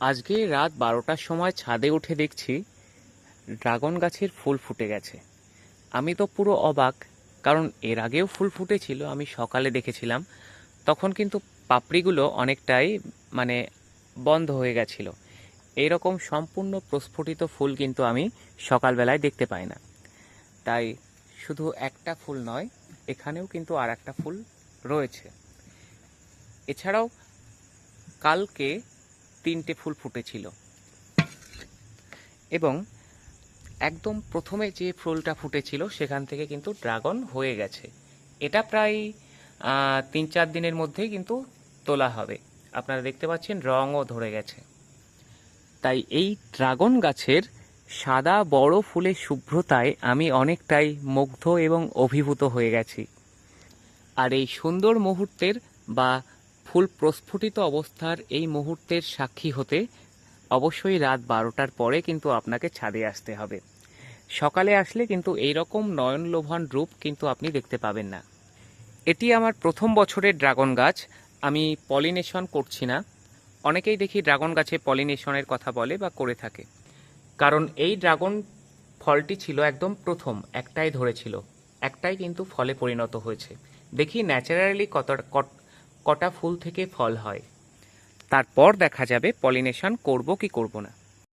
আজকে রাত বারোটার সময় ছাদে উঠে দেখছি ড্রাগন গাছের ফুল ফুটে গেছে। আমি তো পুরো অবাক, কারণ এর আগেও ফুল ফুটেছিল, আমি সকালে দেখেছিলাম। তখন কিন্তু পাপড়িগুলো অনেকটাই মানে বন্ধ হয়ে গেছিল। এরকম সম্পূর্ণ প্রস্ফুটিত ফুল কিন্তু আমি সকালবেলায় দেখতে পাই না। তাই শুধু একটা ফুল নয়, এখানেও কিন্তু আর একটা ফুল রয়েছে। এছাড়াও কালকে তিনটে ফুল ফুটেছিল। এবং একদম প্রথমে যে ফুলটা ফুটেছিল, সেখান থেকে কিন্তু ড্রাগন হয়ে গেছে। এটা প্রায় তিন চার দিনের মধ্যেই কিন্তু তোলা হবে। আপনারা দেখতে পাচ্ছেন রঙও ধরে গেছে। তাই এই ড্রাগন গাছের সাদা বড় ফুলের শুভ্রতায় আমি অনেকটাই মুগ্ধ এবং অভিভূত হয়ে গেছি। আর এই সুন্দর মুহূর্তের বা ফুল প্রস্ফুটিত অবস্থার এই মুহূর্তের সাক্ষী হতে অবশ্যই রাত বারোটার পরে কিন্তু আপনাকে ছাদে আসতে হবে। সকালে আসলে কিন্তু এই রকম নয়নলোভন রূপ কিন্তু আপনি দেখতে পাবেন না। এটি আমার প্রথম বছরের ড্রাগন গাছ। আমি পলিনেশন করছি না। অনেকেই দেখি ড্রাগন গাছে পলিনেশনের কথা বলে বা করে থাকে। কারণ এই ড্রাগন ফলটি ছিল একদম প্রথম, একটাই ধরেছিল। একটাই কিন্তু ফলে পরিণত হয়েছে। দেখি ন্যাচারালি কত কটা ফুল থেকে ফল হয়। তারপর দেখা যাবে পলিনেশন করব কি করব না।